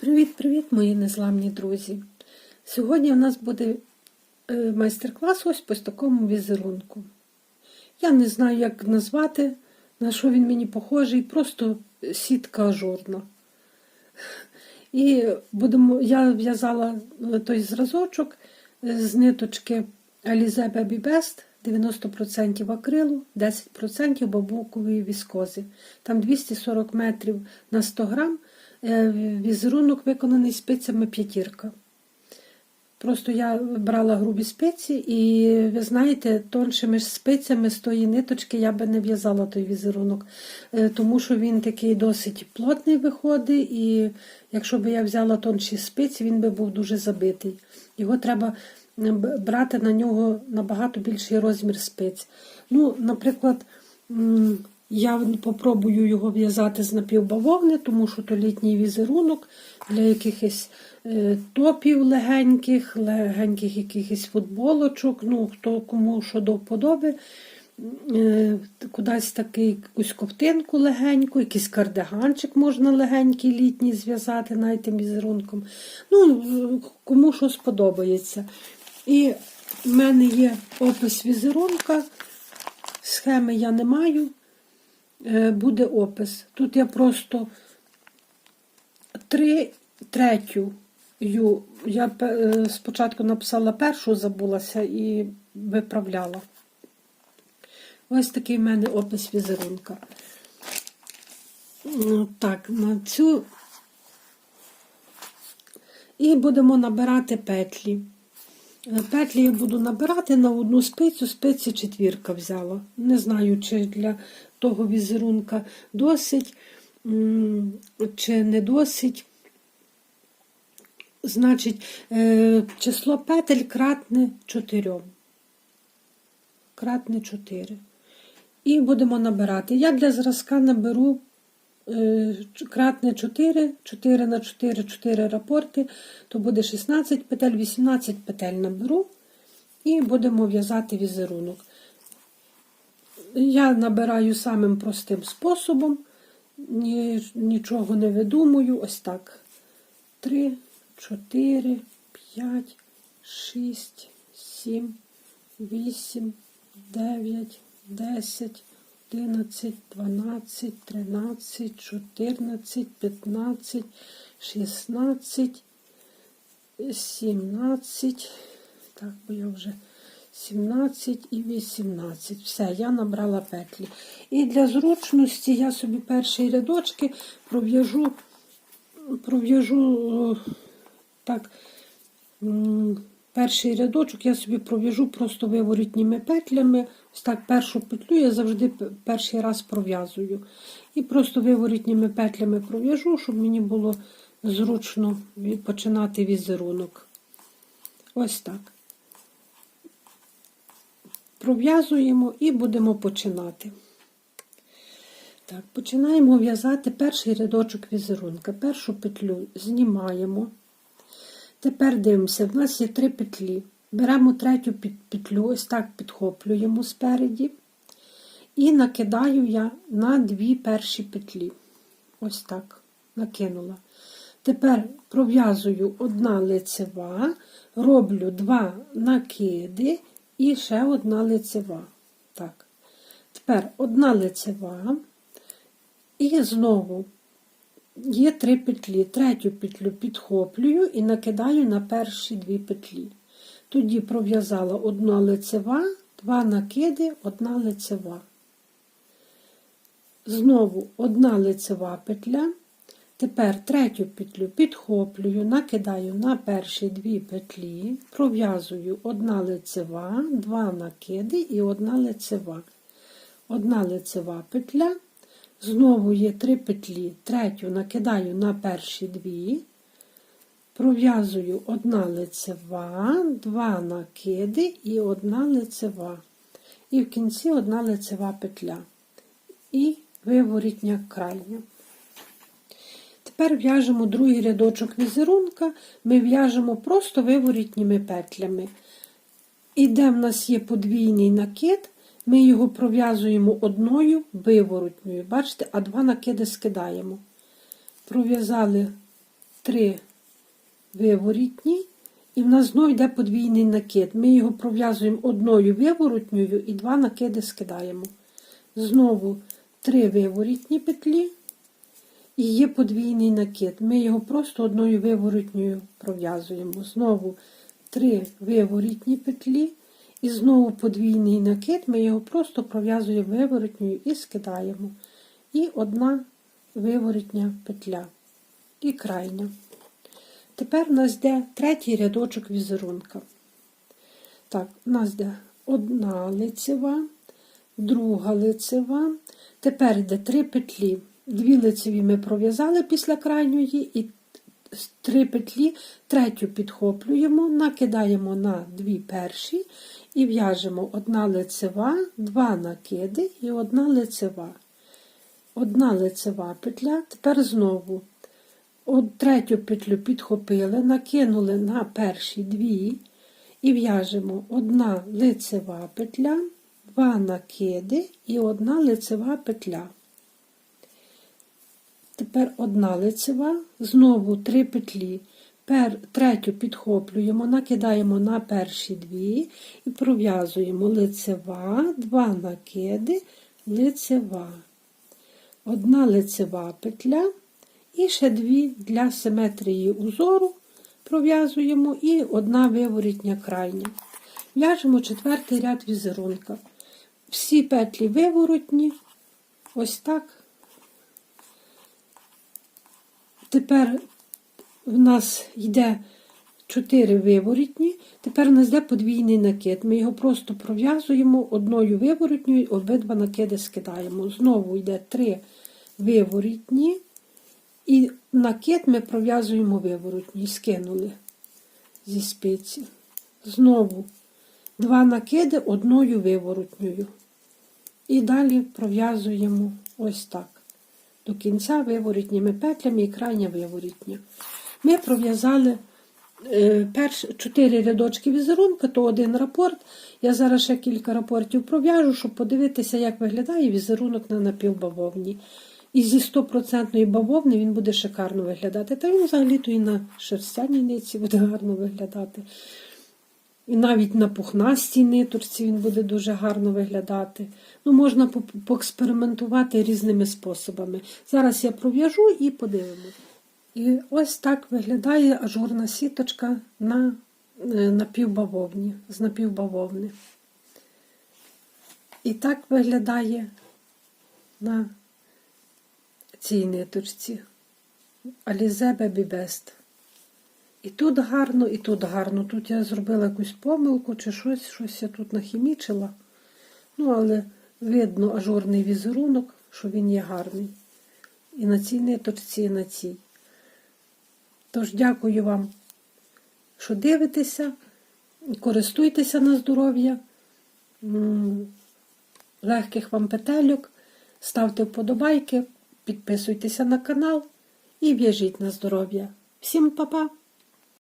Привіт-привіт, мої незламні друзі! Сьогодні у нас буде е, майстер-клас ось по такому візерунку. Я не знаю, як назвати, на що він мені похожий, просто сітка ажурна. І будемо, я в'язала той зразочок з ниточки Alize Baby Best 90% акрилу, 10% бабукової віскози. Там 240 метрів на 100 грам. Е, Візерунок виконаний спицями п'ятірка. Просто я брала грубі спиці, і ви знаєте, тоншими ж спицями з тої ниточки я би не в'язала той візерунок, е, тому що він такий досить плотний виходить, і якщо б я взяла тонші спиці, він би був дуже забитий. Його треба е, брати на нього набагато більший розмір спиць. Ну, наприклад, я попробую його в'язати з напівбавовни, тому що то літній візерунок для якихось е, топів легеньких, легеньких якихось футболочок, ну хто кому що до вподоби. Е, Кудись такий якусь ковтинку легеньку, якийсь кардиганчик можна легенький літній зв'язати навіть тим візерунком. Ну, кому що сподобається. І в мене є опис візерунка, схеми я не маю буде опис. Тут я просто три третю. Я е, спочатку написала першу, забулася і виправляла. Ось такий в мене опис візерунка. Ну, Так, на цю. І будемо набирати петлі. Е, Петлі я буду набирати на одну спицю, спиці четвірка взяла. Не знаю, чи для того візерунка досить, чи не досить. Значить, е, число петель кратне 4. Кратне 4. І будемо набирати. Я для зразка наберу е, кратне 4, 4 на 4, 4 рапорти, то буде 16 петель, 18 петель наберу і будемо в'язати візерунок. Я набираю самим простим способом, нічого не видумую. Ось так. 3, 4, 5, 6, 7, 8, 9, 10, 11, 12, 13, 14, 15, 16, 17. Так, бо я вже 17 і 18. Все, я набрала петлі. І для зручності я собі перші рядочки пров'яжу, пров'яжу е, так. Перший рядочок я собі пров'яжу просто виворітніми петлями. Ось так першу петлю я завжди перший раз пров'язую. І просто виворітніми петлями пров'яжу, щоб мені було зручно починати візерунок. Ось так. Пров'язуємо і будемо починати. Так, починаємо в'язати перший рядочок візерунка. Першу петлю знімаємо. Тепер дивимося, в нас є три петлі. Беремо третю петлю, ось так підхоплюємо спереді. І накидаю я на дві перші петлі. Ось так, накинула. Тепер пров'язую одна лицева, роблю два накиди і ще одна лицева. Так. Тепер одна лицева. І знову Є три петлі. Третю петлю підхоплюю і накидаю на перші дві петлі. Тоді пров'язала одна лицева, два накиди, одна лицева. Знову одна лицева петля. Тепер третю петлю підхоплюю, накидаю на перші дві петлі, пров'язую одна лицева, два накиди і одна лицева. Одна лицева петля. Знову є три петлі, третю накидаю на перші дві, пров'язую одна лицева, два накиди і одна лицева. І в кінці одна лицева петля. І виворітня крайня. Тепер в'яжемо другий рядочок візерунка, ми в'яжемо просто виворітніми петлями. І де в нас є подвійний накид, ми його пров'язуємо одною виворотньою. Бачите, а два накиди скидаємо. Пров'язали три виворітні, і в нас знову йде подвійний накид. Ми його пров'язуємо одною виворотньою і два накиди скидаємо. Знову три виворітні петлі і є подвійний накид. Ми його просто одною виворотньою пров'язуємо. Знову три виворітні петлі. І знову подвійний накид, ми його просто пров'язуємо виворотньою і скидаємо. І одна виворотня петля. І крайня. Тепер у нас йде третій рядочок візерунка. Так, у нас йде одна лицева, друга лицева. Тепер йде три петлі. Дві лицеві ми пров'язали після крайньої, і три петлі третю підхоплюємо, накидаємо на дві перші і в'яжемо одна лицева, два накиди і одна лицева. Одна лицева петля, тепер знову От третю петлю підхопили, накинули на перші дві і в'яжемо одна лицева петля, два накиди і одна лицева петля. Тепер одна лицева, знову три петлі. Пер, третю підхоплюємо, накидаємо на перші дві і пров'язуємо лицева, два накиди, лицева. Одна лицева петля. І ще дві для симетрії узору пров'язуємо і одна виворітня крайня. В'яжемо четвертий ряд візерунка. Всі петлі виворотні, ось так. Тепер в нас йде 4 виворотні, тепер у нас йде подвійний накид. Ми його просто пров'язуємо одною виворотньою, обидва накиди скидаємо. Знову йде 3 виворітні. І накид ми пров'язуємо виворотні, скинули зі спиці. Знову два накиди одною виворотньою. І далі пров'язуємо ось так. До кінця виворітніми петлями і крайня виворітня. Ми пров'язали е, перш, чотири рядочки візерунка, то один рапорт. Я зараз ще кілька рапортів пров'яжу, щоб подивитися, як виглядає візерунок на напівбавовні. І зі 100% бавовни він буде шикарно виглядати. Та він взагалі-то і на шерстяній ниці буде гарно виглядати. І навіть на пухнастій нитурці він буде дуже гарно виглядати. Ну, Можна поекспериментувати різними способами. Зараз я пров'яжу і подивимось. І ось так виглядає ажурна сіточка на е, напівбавовні, з напівбавовни. І так виглядає на цій ниточці. Alize Baby Best. І тут гарно, і тут гарно. Тут я зробила якусь помилку чи щось, щось я тут нахімічила. Ну, але видно ажурний візерунок, що він є гарний. І на цій ниточці, і на цій. Тож, дякую вам, що дивитеся, користуйтеся на здоров'я, легких вам петельок, ставте вподобайки. Підписуйтеся на канал і в'яжіть на здоров'я. Всім па-па!